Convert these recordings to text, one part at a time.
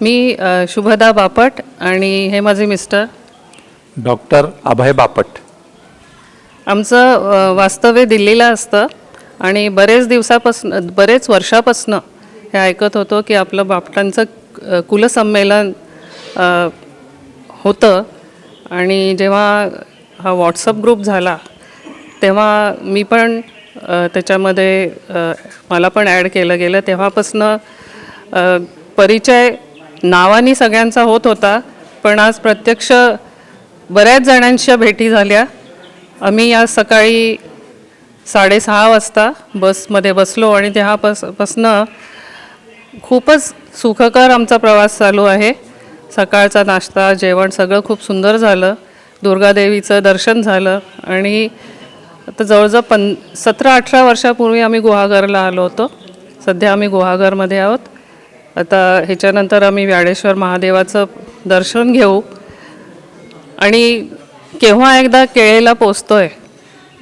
मी अ, शुभदा बापट आणि हे माझे मिस्टर. डॉक्टर अभय बापट. आमचं अ, वास्तव्य दिल्लीला असतं आणि बरेच दिवसापासून बरेच वर्षापासनं हे ऐकत होतो की आपलं बापटांचं अ, कुलसंमेलन अ, होतं. आणि जेव्हा हा व्हॉट्सअप ग्रुप झाला तेव्हा मी पण अ, त्याच्यामध्ये अ, मला पण ॲड केलं गेलं. तेव्हापासनं अ, परिचय नावानी सगळ्यांचा होत होता पण आज प्रत्यक्ष बऱ्याच जणांच्या भेटी झाल्या. आम्ही आज सकाळी साडेसहा वाजता बसमध्ये बसलो आणि तेव्हापास पासनं खूपच सुखकर आमचा प्रवास चालू आहे. सकाळचा नाश्ता जेवण सगळं खूप सुंदर झालं. दुर्गादेवीचं दर्शन झालं आणि आता जवळजवळ पन सतरा अठरा वर्षापूर्वी आम्ही गुहागरला आलो होतो. सध्या आम्ही गुहागरमध्ये आहोत. आता ह्याच्यानंतर आम्ही व्याडेश्वर महादेवाचं दर्शन घेऊ. आणि केव्हा एकदा केळेला पोचतो आहे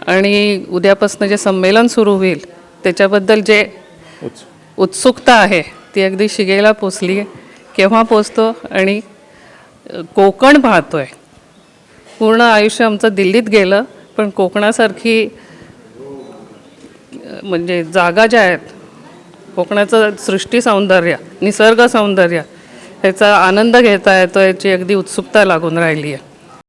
आणि उद्यापासून जे संमेलन सुरू होईल त्याच्याबद्दल जे उत्सुकता आहे ती अगदी शिगेला पोचली. आहे केव्हा पोचतो आणि कोकण पाहतो आहे पूर्ण आयुष्य आमचं दिल्लीत गेलं पण कोकणासारखी म्हणजे जागा ज्या आहेत कोकणाचं सृष्टी सौंदर्य निसर्ग सौंदर्य ह्याचा आनंद घेता येतो याची अगदी उत्सुकता लागून राहिली आहे.